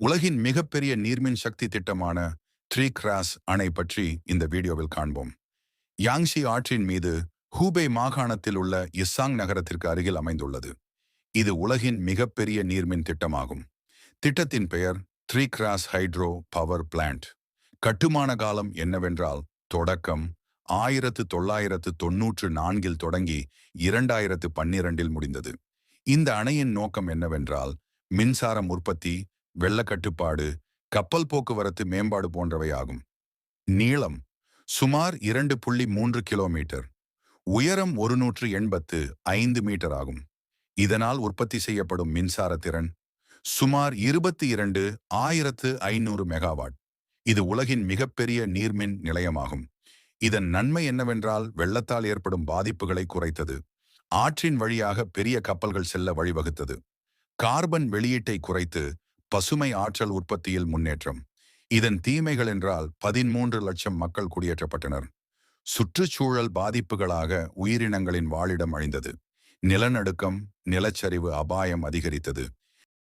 உலகின் மிகப்பெரிய நீர்மின் சக்தி திட்டமான த்ரீ கிராஸ் அணை பற்றி இந்த வீடியோவில் காண்போம். யாங்ஷி ஆற்றின் மீது ஹூபே மாகாணத்தில் உள்ள இஸ்ஸாங் நகரத்திற்கு அருகில் அமைந்துள்ளது. இது உலகின் மிகப்பெரிய நீர்மின் திட்டமாகும். திட்டத்தின் பெயர் three Gorges hydro power plant. கட்டுமான காலம் என்னவென்றால் தொடக்கம் ஆயிரத்து தொள்ளாயிரத்து தொன்னூற்று நான்கில் தொடங்கி இரண்டாயிரத்து பன்னிரண்டில் முடிந்தது. இந்த அணையின் நோக்கம் என்னவென்றால் மின்சாரம் உற்பத்தி வெள்ளக்கட்டுப்பாடு கப்பல் போக்குவரத்து மேம்பாடு போன்றவை ஆகும் நீளம் சுமார் இரண்டு புள்ளி மூன்று கிலோமீட்டர். உயரம் ஒரு நூற்று எண்பத்து ஐந்து மீட்டர் ஆகும். இதனால் உற்பத்தி செய்யப்படும் மின்சார திறன் சுமார் இருபத்தி இரண்டு ஆயிரத்து ஐநூறு மெகாவாட். இது உலகின் மிகப்பெரிய நீர்மின் நிலையமாகும். இதன் நன்மை என்னவென்றால் வெள்ளத்தால் ஏற்படும் பாதிப்புகளை குறைத்தது. ஆற்றின் வழியாக பெரிய கப்பல்கள் செல்ல வழிவகுத்தது. கார்பன் வெளியீட்டை குறைத்து பசுமை ஆற்றல் உற்பத்தியில் முன்னேற்றம். இதன் தீமைகள் என்றால் பதிமூன்று லட்சம் மக்கள் குடியேற்றப்பட்டனர். சுற்றுச்சூழல் பாதிப்புகளாக உயிரினங்களின் வாழிடம் அழிந்தது. நிலநடுக்கம் நிலச்சரிவு அபாயம் அதிகரித்தது.